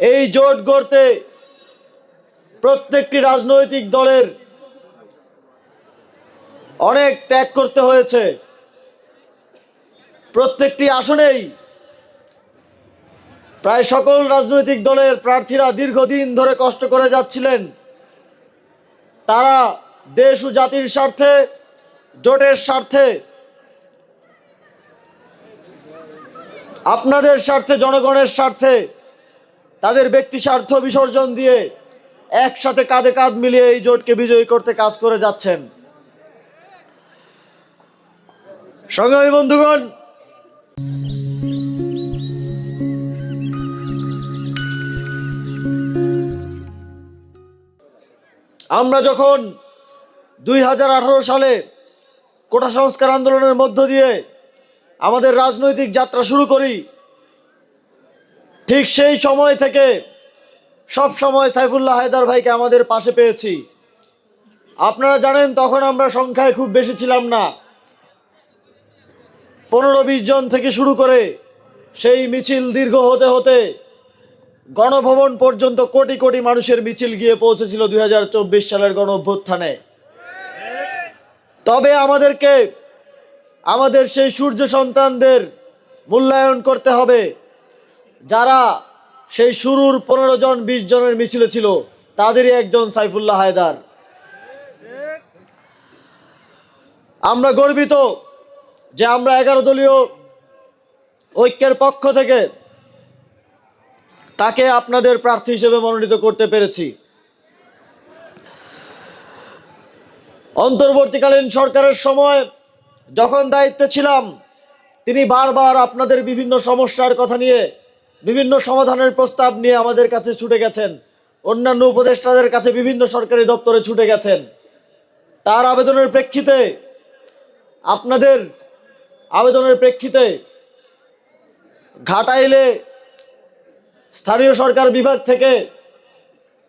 এই জোট গড়তে প্রত্যেকটি রাজনৈতিক দলের অনেক ত্যাগ করতে হয়েছে। প্রত্যেকটি আসনেই প্রায় সকল রাজনৈতিক দলের প্রার্থীরা দীর্ঘদিন ধরে কষ্ট করে যাচ্ছিলেন। তারা দেশ ও জাতির স্বার্থে, জোটের স্বার্থে, আপনাদের স্বার্থে, জনগণের স্বার্থে তাদের ব্যক্তি স্বার্থ বিসর্জন দিয়ে একসাথে কাঁধে কাঁধ মিলিয়ে এই জোটকে বিজয়ী করতে কাজ করে যাচ্ছেন। সংগ্রামী বন্ধুগণ, আমরা যখন দুই হাজার আঠারো সালে কোটা সংস্কার আন্দোলনের মধ্য দিয়ে আমাদের রাজনৈতিক যাত্রা শুরু করি ঠিক সেই সময় থেকে সব সময় সাইফুল্লাহ হায়দার ভাইকে আমাদের পাশে পেয়েছি। আপনারা জানেন তখন আমরা সংখ্যায় খুব বেশি ছিলাম না। পনেরো বিশ জন থেকে শুরু করে সেই মিছিল দীর্ঘ হতে হতে গণভবন পর্যন্ত কোটি কোটি মানুষের মিছিল গিয়ে পৌঁছেছিল দুই হাজার চব্বিশ সালের গণ অভ্যুত্থানে তবে আমাদেরকে আমাদের সেই সূর্য সন্তানদের মূল্যায়ন করতে হবে। যারা সেই শুরুর পনেরো জন, বিশ জনের মিছিলে ছিল, তাদেরই একজন সাইফুল্লাহ হায়দার। আমরা গর্বিত যে আমরা এগারো দলীয় ঐক্যের পক্ষ থেকে তাকে আপনাদের প্রার্থী হিসেবে মনোনীত করতে পেরেছি। অন্তর্বর্তীকালীন সরকারের সময় যখন দায়িত্বে ছিলাম, তিনি বারবার আপনাদের বিভিন্ন সমস্যার কথা নিয়ে বিভিন্ন সমাধানের প্রস্তাব নিয়ে আমাদের কাছে ছুটে গেছেন। অন্যান্য উপদেষ্টাদের কাছে বিভিন্ন সরকারি দপ্তরে ছুটে গেছেন। তার আবেদনের প্রেক্ষিতে আপনাদের আবেদনের প্রেক্ষিতে ঘাটাইলে স্থানীয় সরকার বিভাগ থেকে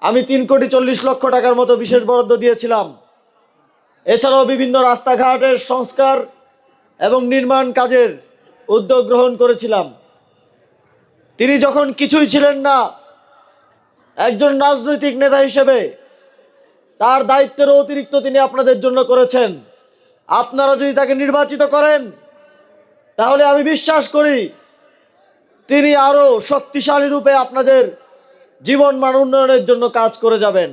আমি তিন কোটি চল্লিশ লক্ষ টাকার মতো বিশেষ বরাদ্দ দিয়েছিলাম। এছাড়াও বিভিন্ন রাস্তাঘাটের সংস্কার এবং নির্মাণ কাজের উদ্যোগ গ্রহণ করেছিলাম। তিনি যখন কিছুই ছিলেন না, একজন রাজনৈতিক নেতা হিসেবে তার দায়িত্বেরও অতিরিক্ত তিনি আপনাদের জন্য করেছেন। আপনারা যদি তাকে নির্বাচিত করেন, তাহলে আমি বিশ্বাস করি তিনি আরও শক্তিশালী রূপে আপনাদের জীবন মান উন্নয়নের জন্য কাজ করে যাবেন।